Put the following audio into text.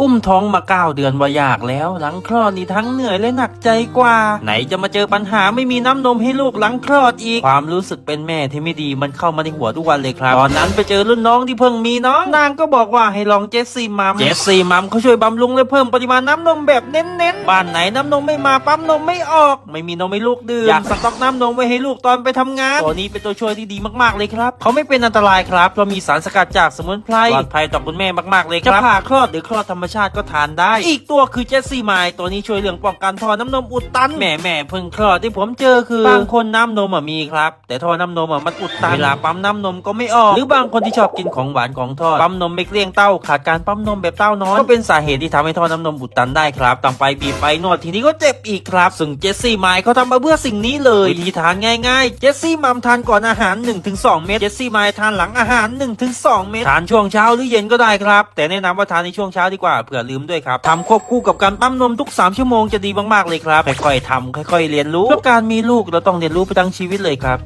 อุ้มท้องมาเก้าเดือนว่ายากแล้ว หลังคลอดนี่ทั้งเหนื่อยและหนักใจกว่า ไหนจะมาเจอปัญหาไม่มีน้ำนมให้ลูกหลังคลอดอีก ความรู้สึกเป็นแม่ที่ไม่ดีมันเข้ามาในหัวทุกวันเลยครับ ตอนนั้นไปเจอรุ่นน้องที่เพิ่งมีน้องนางก็บอกว่าให้ลองเจสซี่มัมเจสซี่มัมเขาช่วยบำรุงและเพิ่มปริมาณน้ำนมแบบเน้นๆบ้านไหนน้ำนมไม่มาปั๊มนมไม่ออก ไม่มีนมให้ลูกดื่มอยากสต็อกน้ำนมไว้ให้ลูกตอนไปทำงานตัวนี้เป็นตัวช่วยที่ดีมากๆเลยครับเขาไม่เป็นอันตรายครับเพราะมีสารสกัดจากสมุนไพรปลอดภัยต่อคุณแม่มากๆเลยครับจะผ่าคลอดหรือคลอดธรรมชาติก็ทานได้ อีกตัวคือเจสซี่ไมล์ตัวนี้ช่วยเรื่องป้องกันท่อน้ำนมอุดตันแหม่แหม่เพิ่งคลอดที่ผมเจอคือบางคนน้ำนมอะมีครับ แต่ท่อน้ำนมอะมันอุดตันเวลาปั๊มน้ำนมก็ไม่ออก หรือบางคนที่ชอบกินของหวานของทอดปั๊มนมไม่เกลี้ยงเต้าขาดการปั๊มนมแบบเต้านอนก็เป็นสาเหตุที่ทำให้ท่อน้ำนมอุดตันได้ครับต้องไปบีบไปนวดทีนี้ก็เจ็บอีกครับซึ่งเจสซี่ไมล์เขาทำมาเพื่อสิ่งนี้เลยวิธีทานง่ายๆ เจสซี่มัมทานก่อนอาหาร 1-2 เม็ดเจสซี่ไมล์ทานหลังอาหาร 1-2 เม็ดทานช่วงเช้าหรือเย็นก็ได้ครับ แต่แนะนำว่าทานในช่วงเช้าดีกว่าเผื่อลืมด้วยครับทำควบคู่กับการปั๊มนมทุก 3 ชั่วโมงจะดีมากๆเลยครับ ค่อยๆทำค่อย ๆ เรียนรู้เพราะการมีลูกเราต้องเรียนรู้ไปทั้งชีวิตเลยครับ